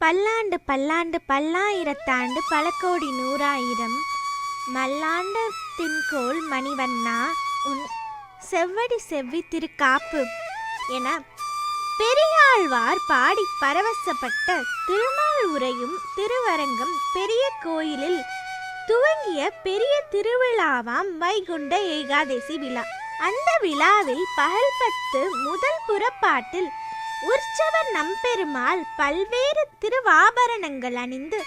பல்லாண்டு பல்லாண்டு பல்லாயிரத்தாண்டு பல கோடி நூறாயிரம். மல்லாண்ட தின்கோள் மணிவண்ணா உன் செவ்வடி செவ்வி திருக்காப்பு என பெரியாழ்வார் பாடி பரவசப்பட்ட திருமால் உரையும் திருவரங்கம் பெரிய கோயிலில் துவங்கிய பெரிய திருவிழாவாம் வைகுண்ட ஏகாதசி விழா. அந்த விழாவில் பகல் பத்து முதல் புறப்பாட்டில் உற்சவர் நம்பெருமாள் பல்வேறு திருவாபரணங்கள் அணிந்து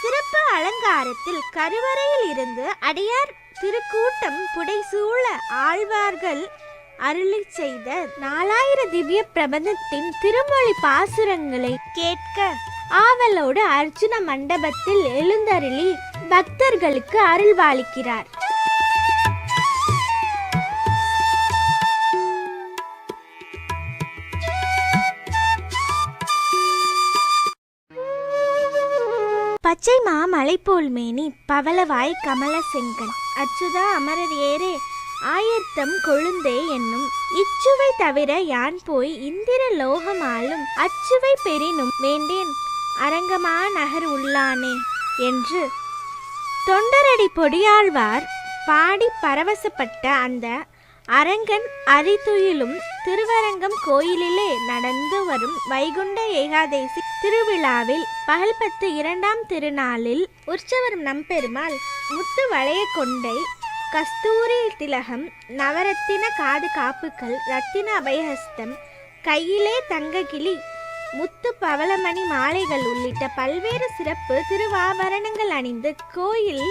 சிறப்பு அலங்காரத்தில் கருவறையில் இருந்து அடியார் திருக்கூட்டம் புடைசூழ ஆழ்வார்கள் அருளி செய்த நாலாயிர திவ்ய பிரபந்தத்தின் திருமொழி பாசுரங்களை கேட்க ஆவலோடு அர்ஜுன மண்டபத்தில் எழுந்தருளி பக்தர்களுக்கு அருள்வாளிக்கிறார். பச்சை மாமலை போல் மேனி பவளவாய் கமல செங்கன் அச்சுதா அமரர் ஏரே ஆயத்தம் கொழுந்தே என்னும். இச்சுவை தவிர யான் போய் இந்திர லோகமாலும் அச்சுவை பெறினும் வேண்டேன். அரங்கமா நகர் உள்ளானே என்று தொண்டரடி பொடியாழ்வார் பாடி பரவசப்பட்ட அந்த அரங்கன் அரிதுயிலும் திருவரங்கம் கோயிலிலே நடந்து வரும் வைகுண்ட ஏகாதேசி திருவிழாவில் பகல் பத்து இரண்டாம் திருநாளில் உற்சவர் நம்பெருமாள் முத்து வளைய கொண்டை கஸ்தூரி திலகம் நவரத்தின காது காப்புக்கள் ரத்தின அபயஹஸ்தம் கையிலே தங்ககிளி முத்து பவளமணி மாலைகள் உள்ளிட்ட பல்வேறு சிறப்பு திருவாபரணங்கள் அணிந்து கோயில்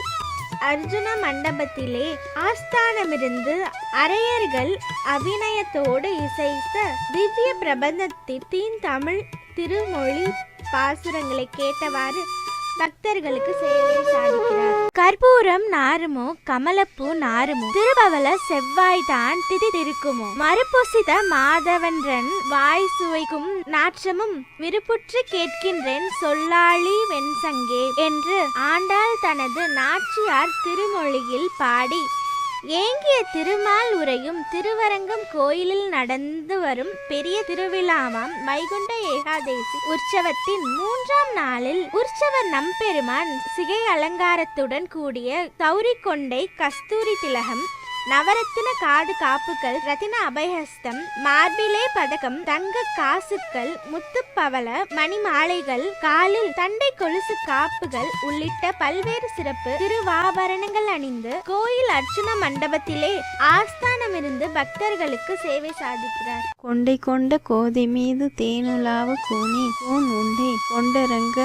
அர்ஜுன மண்டபத்திலே ஆஸ்தானமிருந்து அரையர்கள் அபிநயத்தோடு இசைத்த திவ்ய பிரபந்தத்தின் தமிழ் திருமொழி பாசுரங்களை கேட்டவாறு பக்தர்களுக்கு சேவை சாதிக்கிறார். கற்பூரம் நாருமோ கமலப்பூ நாருமோ திருபவல செவ்வாய் தான் திதி திருக்குமோ மறுபொசித மாதவன்றன் வாய் சுவைக்கும் நாற்றமும் விருப்புற்று கேட்கின்றேன் சொல்லாளி வெண்சங்கே என்று ஆண்டாள் தனது நாச்சியார் திருமொழியில் பாடி ஏங்கிய திருமால் உரையும் திருவரங்கம் கோயிலில் நடந்து வரும் பெரிய திருவிழாவாம் வைகுண்ட ஏகாதேசி உற்சவத்தின் மூன்றாம் நாளில் உற்சவர் நம்பெருமான் சிகை அலங்காரத்துடன் கூடிய கௌரி கொண்டை கஸ்தூரி திலகம் நவரத்தின காடு காப்புகள் ரத்தின அபயஹஸ்தம் மார்பிலே பதக்கம் தங்க காசுக்கள் முத்துப்பவள மணி மாலைகள் காலில் தண்டை கொலுசு காப்புகள் உள்ளிட்ட பல்வேறு சிறப்பு திருவாபரணங்கள் அணிந்து கோயில் அர்ச்சன மண்டபத்திலே ஆஸ்தானமிருந்து பக்தர்களுக்கு சேவை சாதிக்கிறார். கொண்டை கொண்ட கோதை மீது தேனுலாவ கோணி கூன் உண்டை கொண்டரங்க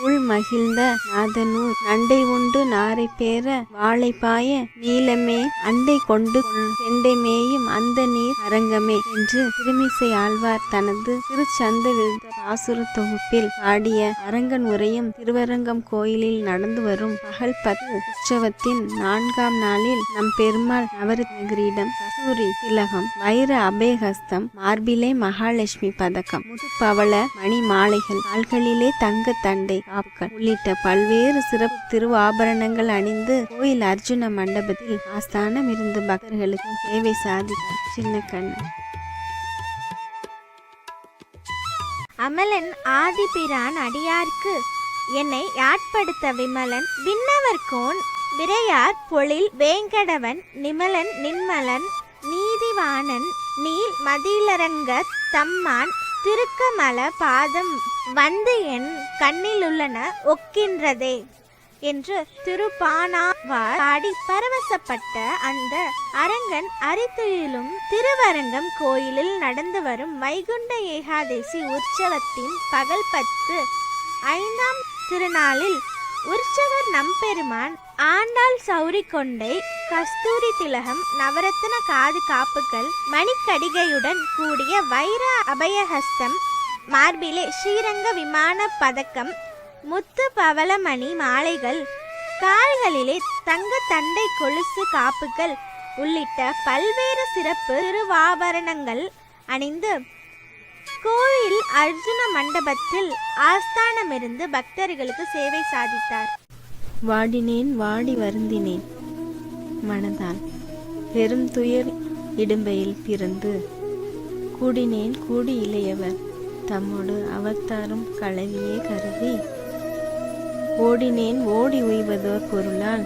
உள் மகிழ்ந்த நாதனூர் நண்டை உண்டு நாரை பேர வாழை பாய நீலமே அண்டை கொண்டு செண்டை மேயும் அந்த நீர் அரங்கமே என்று திருமிசை ஆழ்வார் தனது திருச்சந்த விருத பாசுர தொகுப்பில் பாடிய அரங்கன் உரையும் திருவரங்கம் கோயிலில் நடந்து வரும் பகல் பத்து உற்சவத்தின் நான்காம் நாளில் நம் பெருமாள் நவரத்ன கிரீடம் கஸ்தூரி திலகம் வைர அபேகஸ்தம் மார்பிலே மகாலட்சுமி பதக்கம் முதுப்பவள மணி மாலைகள் கால்களிலே தங்க தண்டை காப்புகள் உள்ளிட்ட பல்வேறு சிறப்பு திருவாபரணங்கள் அணிந்து கோயில் அர்ஜுன மண்டபத்தில் ஆஸ்தானம் இருந்து பக்தர்களுக்கு சேவை சாதித்தார். சின்ன கண்ணன். அமலன் ஆதிபிரான் அடியார்க்கு என்னை யாட்படுத்த விமலன் விண்ணவர் கோன் விரையார் பொழில் வேங்கடவன் நிமலன் நின்மலன் நீதிவாணன் நீல் மதிலரங்க தம்மான் திருக்கமல பாதம் வந்து என் கண்ணிலுள்ளன ஒக்கின்றதே என்று திருப்பானாவார் பாடி பரவசப்பட்ட அந்த அரங்கன் அரித்துயிலும் திருவரங்கம் கோயிலில் நடந்து வரும் வைகுண்ட ஏகாதசி உற்சவத்தின் பகல் பத்து ஐந்தாம் திருநாளில் உற்சவர் நம்பெருமான் ஆண்டாள் சௌரி கொண்டை கஸ்தூரி திலகம் நவரத்ன காது காப்புகள் மணிக்கடிகையுடன் கூடிய வைர அபயஹஸ்தம் மார்பிலே ஸ்ரீரங்க விமான பதக்கம் முத்து பவளமணி மாலைகள் கால்களிலே தங்க தண்டை கொலுசு காப்புகள் உள்ளிட்ட பல்வேறு சிறப்பு திருவாபரணங்கள் அணிந்து கோயில் அர்ஜுன மண்டபத்தில் ஆஸ்தானமிருந்து பக்தர்களுக்கு சேவை சாதித்தார். வாடினேன் வாடி வருந்தினேன். மனதால் பெரும் துயர் இடும்பையில் பிறந்து கூடினேன் கூடி இளையவர் தம்மோடு அவத்தாரும் கலவியே கருதி. ஓடினேன் ஓடி உய்வதோர் பொருளால்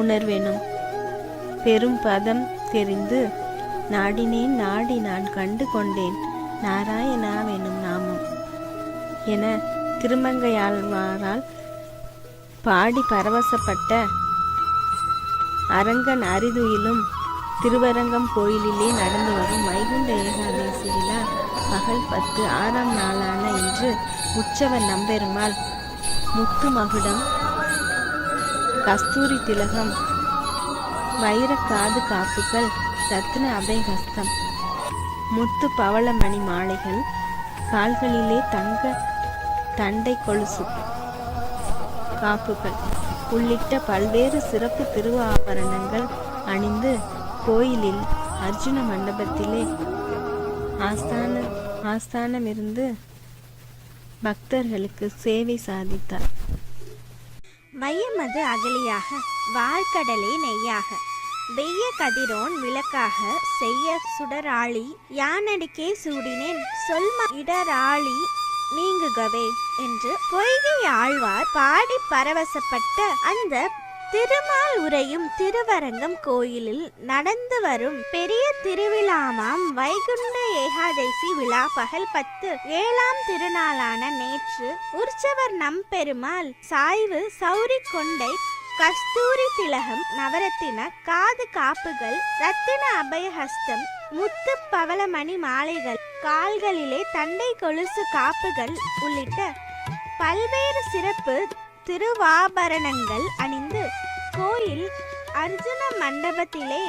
உணர்வெனும் பெரும் பதம் தெரிந்து நாடினேன் நாடி நான் கண்டு கொண்டேன் நாராயணாவெனும் நாமம் என திருமங்கையாழ்வாரால் பாடி பரவசப்பட்ட அரங்கன் அரிதுயிலும் திருவரங்கம் கோயிலிலே நடந்து வரும் வைகுண்ட ஏகாதசி விழா பகல் பத்து ஆறாம் நாளான இன்று உற்சவர் நம்பெருமாள் முத்து மகுடம் கஸ்தூரி திலகம் வைரக்காது காப்புகள் ரத்ன அபயஹஸ்தம் முத்து பவளமணி மாலைகள் கால்களிலே தங்க தண்டை கொலுசு காப்புகள். உள்ளிட்ட பல்வேறு சிறப்பு திருவாபரணங்கள் அணிந்து கோயிலில் அர்ஜுன மண்டபத்திலே ஆஸ்தான ஆஸ்தானமிருந்து பக்தர்களுக்கு சேவை சாதித்தார். மையமது அகலியாக வாழ்கடலே நெய்யாக. வெய்ய கதிரோன் விளக்காக செய்ய சுடராளி யானடிக்கே சூடினேன் சொல்ம இடராளி நீங்குகவே என்று பொய்கை ஆழ்வார் பாடி பரவசப்பட்ட அந்த திருமால் உரையும் திருவரங்கம் கோயிலில் நடந்து வரும் பெரிய திருவிழாமாம் வைகுண்ட ஏகாதசி விழா பகல் பத்து ஏழாம் திருநாளான நேற்று உற்சவர் நம்பெருமாள் சாய்வு சௌரி கொண்டை கஸ்தூரி திலகம் நவரத்தின காது காப்புகள் ரத்தின அபயஹஸ்தம் முத்து பவளமணி மாலைகள் கால்களிலே தண்டை கொலுசு காப்புகள் உள்ளிட்ட பல்வேறு சிறப்பு திருவாபரணங்கள் அணிந்து கோயில் அர்ஜுன மண்டபத்திலே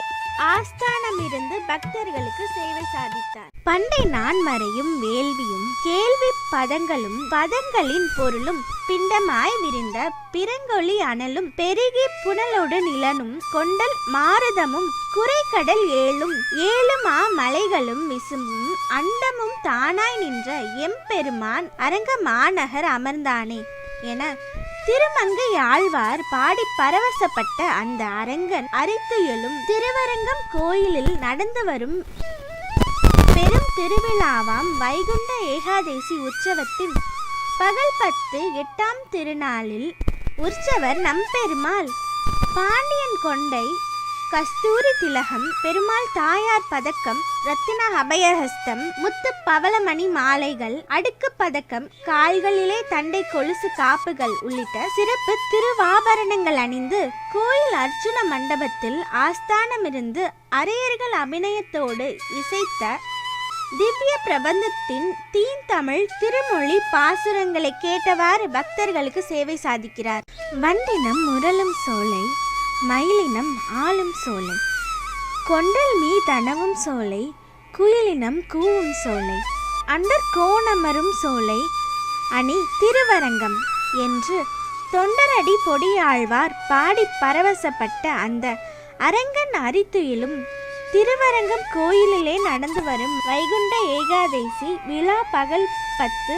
ஆஸ்தானமிருந்து பக்தர்களுக்கு சேவை சாதித்தார். பண்டை நான்மறையும் வேள்வியும் கேள்வி பதங்களும் பதங்களின் பொருளும் பிண்டமாய் விரிந்த பிறங்கொழி அனலும் பெருகி புனலோடு நிலனும் கொண்டல் மாருதமும் குறைக்கடல் ஏழும் ஏழு மா மலைகளும் விசும்பும் அண்டமும் தானாய் நின்ற எம்பெருமான் அரங்க மாநகர் அமர்ந்தானே. என திருமங்கை ஆழ்வார் பாடி பரவசப்பட்ட அந்த அரங்கன் அரித்துயலும் திருவரங்கம் கோயிலில் நடந்து வரும் பெரும் திருவிழாவாம் வைகுண்ட ஏகாதசி உற்சவத்தில் பகல் பத்து எட்டாம் திருநாளில் உற்சவர் நம்பெருமாள் பாண்டியன் கொண்டை கஸ்தூரி திலகம் பெருமாள் தாயார் பதக்கம் ரத்தின அபயஹஸ்தம் முத்து பவளமணி மாலைகள் அடுக்கு பதக்கம் கால்களிலே தண்டை கொலுசு காப்புகள் உள்ளிட்ட சிறப்பு திருவாபரணங்கள் அணிந்து கோயில் அர்ஜுன மண்டபத்தில் ஆஸ்தானமிருந்து அரையர்கள் அபிநயத்தோடு இசைத்த திவ்ய பிரபந்தத்தின் தீன் தமிழ் திருமொழி பாசுரங்களை கேட்டவாறு பக்தர்களுக்கு சேவை சாதிக்கிறார். வண்டினம் முரளும் சோலை மயிலினம் ஆளும் சோலை. கொண்டல் மீ தனவும் சோலை குயிலினம் கூவும் சோலை அண்டர் கோணமரும் சோலை அணி திருவரங்கம் என்று தொண்டரடி பொடியாழ்வார் பாடி பரவசப்பட்ட அந்த அரங்கன் அரித்துயிலும் திருவரங்கம் கோயிலிலே நடந்து வரும் வைகுண்ட ஏகாதசி விழா பகல் பத்து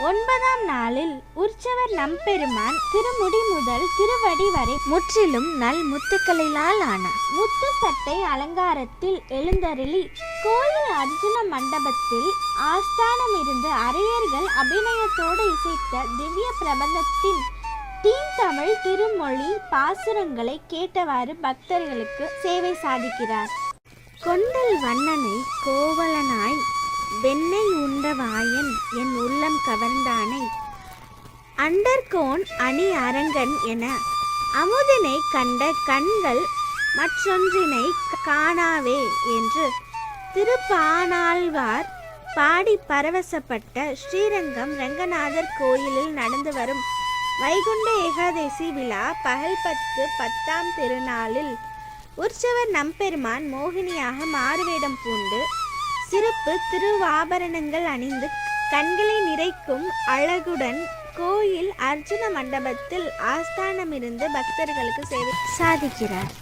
ஒன்பதாம் நாளில் உற்சவர் நம்பெருமான் திருமுடி முதல் திருவடி வரை முற்றிலும் நல் முத்துக்களிலால் ஆன முத்து சட்டை அலங்காரத்தில் எழுந்தருளி கோயில் அர்ஜுன மண்டபத்தில் ஆஸ்தானம் இருந்து அரையர்கள் அபிநயத்தோடு இசைத்த திவ்ய பிரபந்தத்தின் தீன் தமிழ் திருமொழி பாசுரங்களை கேட்டவாறு பக்தர்களுக்கு சேவை சாதிக்கிறார். கொண்டல் வண்ணனை கோவலனாய் வெண்ணெய் உண்ட வாயன் என் உள்ளம் கவர்ந்தானை. அண்டர்கோன் அணி அரங்கன் என அமுதினை கண்ட கண்கள் மற்றொன்றினை காணாவே என்று திருப்பானாழ்வார் பாடி பரவசப்பட்ட ஸ்ரீரங்கம் ரங்கநாதர் கோயிலில் நடந்து வரும் வைகுண்ட ஏகாதசி விழா பகல் பத்து பத்தாம் திருநாளில் உற்சவர் நம்பெருமான் மோகினியாக மாறுவேடம் பூண்டு சிறப்பு திருவாபரணங்கள் அணிந்து கண்களை நிறைக்கும் அழகுடன் கோயில் அர்ஜுன மண்டபத்தில் ஆஸ்தானமிருந்து பக்தர்களுக்கு சேவை சாதிக்கிறார்.